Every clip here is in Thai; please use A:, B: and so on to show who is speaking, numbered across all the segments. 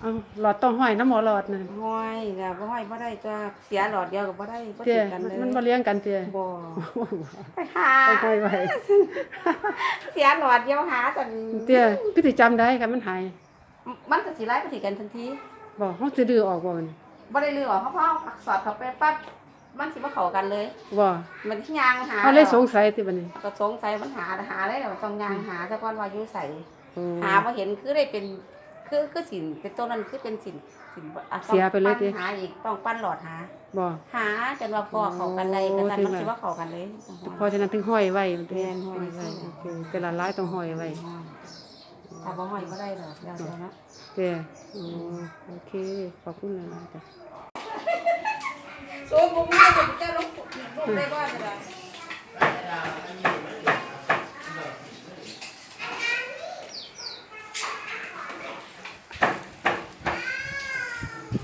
A: เอาหลอดต้องห้อยน้ำหมอหลอดน่ะ
B: ห้อยแล้วบ่ห้อยบ่ได้จ้าเสียหลอดเดียวก็บ่ได้บ่
A: เตี้
B: ติ
A: ย
B: ดกันเลย
A: มันบ่เลี้ยงกันเตี้ย
B: บ่ไปหา
A: เอาห้อยไว้
B: เสียหลอดเดียวหาจัง
A: เตี้ยพี่สิจำได้ค่ะมันหาย
B: มันก็สิไล่ไปสิกันทันที
A: บอกเฮาสิดื้อออกบ่มัน
B: บ่ได้ลือออกเพราะว่าสอดเข้าไปปั๊บมันสิบ่เข้ากันเลย
A: บ่
B: มันยางหา
A: เขาเลยสงสัยติบัดนี้
B: ก็สงสัยมันหาหาได้แล้วต้องยางหาซะก่อนว่าอยู่ไส
A: โอ้
B: หาบ่เห็นคือได้เป็น คือคือสินเป็นต้นนั้นคือเป็นสินสินอะต้อง
A: เสียไปเลยติ
B: ปั้นหาอีกต้องปั้นหลอดหา
A: บ่
B: หาจนว่าพอเข้ากันเลย
A: โอ้
B: กัน
A: ถึง
B: มัน
A: ว่า
B: สิว่าเข้ากันเลย
A: เพราะฉะนั้นถึงห้อยไว้มันเตี้ย
B: แม่นห้อยไว้
A: โอเคแต่ละหลายต้องห้อยไว้
B: ถ้าบ่ห้อยบ่ได้ดอกเดี๋ยวเดี๋ยวนะ
A: เตี้ยโอ้โอเค ขอบคุณหลายๆจ้ะ
B: โซ่บ่มีจะจะลงลงได้บ่ได้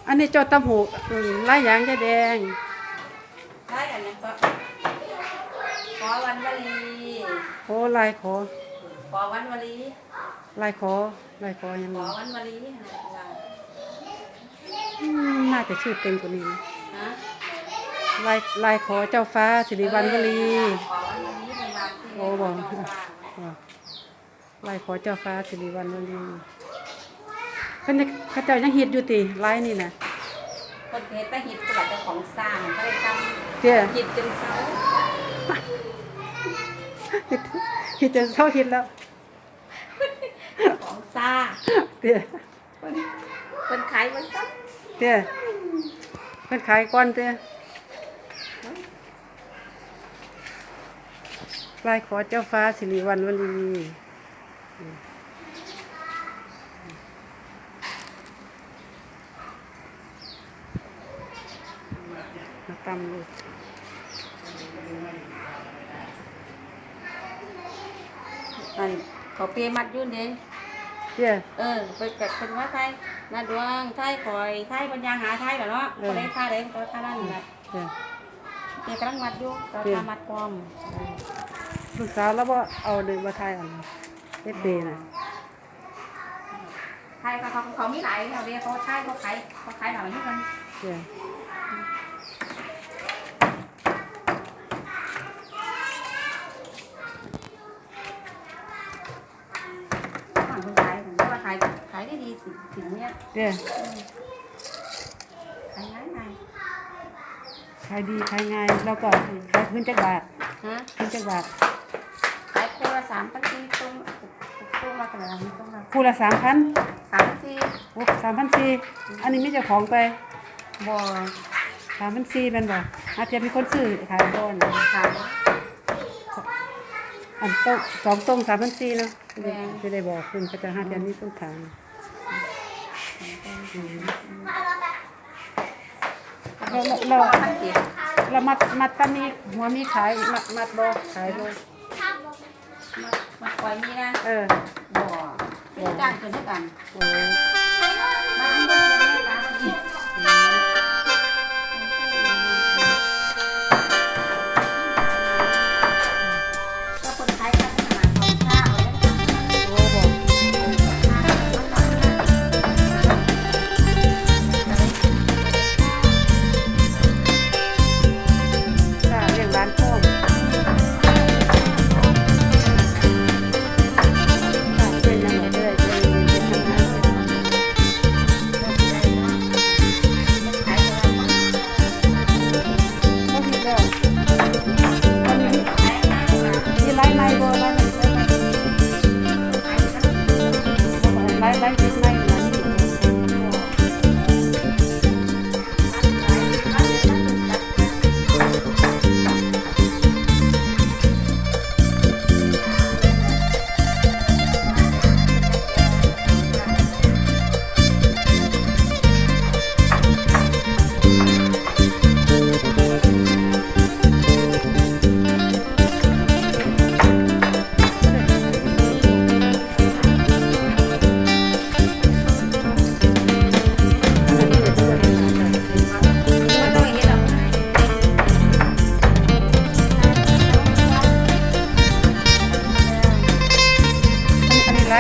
A: อันนี้เจ้าตำหูอืมลายยางยายแดง
B: ได้อันนี้ก็ขอวันวลี
A: โอ้ลายขอ
B: ขอวันวลี
A: ลายขอลายขอยัง
B: ข
A: ไง
B: อวันวลี
A: อืมน่าจะชื่อเต็มกว่านี้นะ
B: ฮะ
A: ลายลายขอเจ้าฟ้าสิริวัณวลี
B: ขอวันวลีเป็นวันที่
A: โอ้บอก
B: เจ้าฟ้า
A: อ่าลายขอเจ้าฟ้าสิริวัณวลี เขาเนี่ยเขาเจ้ายังฮิตอยู่ติลายนี่นะ
B: คนเพชรไปหิดกระเจ้าของสร้างก็เลยท
A: เตี้ยำ
B: หิดจนเช้า
A: ฮิตฮิตจนเท่าฮิตแล้ว
B: ของสร้าง
A: เตี้ย
B: คนคนขายมันซัก
A: เตี้ยเพิ่นขายก่อนเตี้ยลายขอเจ้าฟ้าสิริวัณวลีมาตำลูก
B: มันเขาเปมัดอยุ่นเด้
A: เตี้ย
B: เออไปกัดเป็นว่าไทยนาดวงไทยคอยไทยปัญญาหาไทยเหรอเนาะ
A: เออ
B: ก็เลยท่าเลยก็ท่านั่นแหละ
A: เตี้ย
B: เกี่ยกำลังมัดอยู่ก็
A: เออ
B: ท่ามัดพร้อม
A: ลูกสาวแล้วบ่เอาเดินมาทายอันเด็ดเดน่ะ
B: ไทยเขาเขาเขามีหลายเขาเรียกเขาไทยเขาขายเขาขายหลายที่กัน
A: เตี้ย
B: ฝั่งคนขายผมว่าขายขายได้ดีสิถึง เนี้ย
A: เตี้ย
B: ขายง่ายง่าย
A: ขายดีขายง่ายแล้วก็ขายพื้นจักบาท
B: ฮะ
A: พื้นจักบาท
B: ขายคู่ละสามพันสี่ตุ้มตุ้มละเท่าไหร่ละตุ้มละ
A: คู่ละสามพัน
B: สามพันสี่
A: โอ้สามพันสี่อันนี้ไม่เจ้าของไป
B: บ่
A: สามพันสี่เป็นบ่อาจจะมีคนซื้อขายบ่อน
B: ขาย
A: อันโต้งสองโต้งสามพันสี่เนาะ
B: แม่น
A: จะได้บอกคุณก็จะหาเดือนนี้ต้นทางอืม เราเรา
B: พันเจ็ด
A: เรามัดมัดตามีหัวมีขายมัดมัดบ่ขายบ่
B: มามาปล่อยนี่นะ
A: เออ
B: บ่ไม่จ้างเกินเท่ากัน
A: โอ้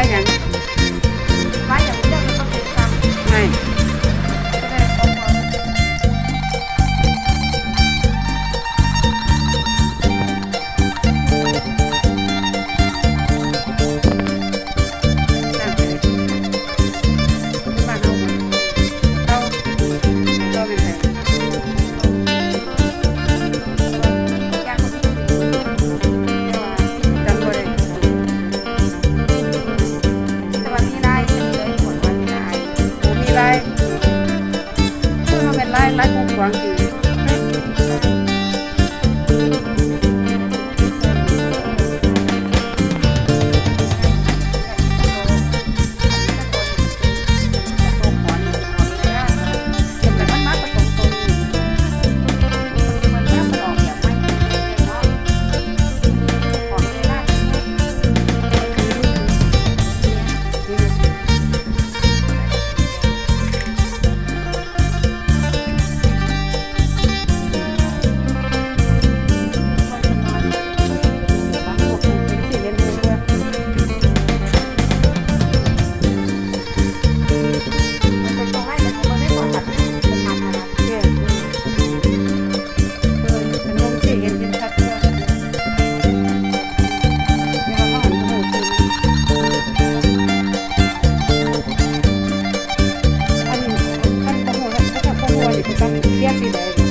B: Bye now. เป็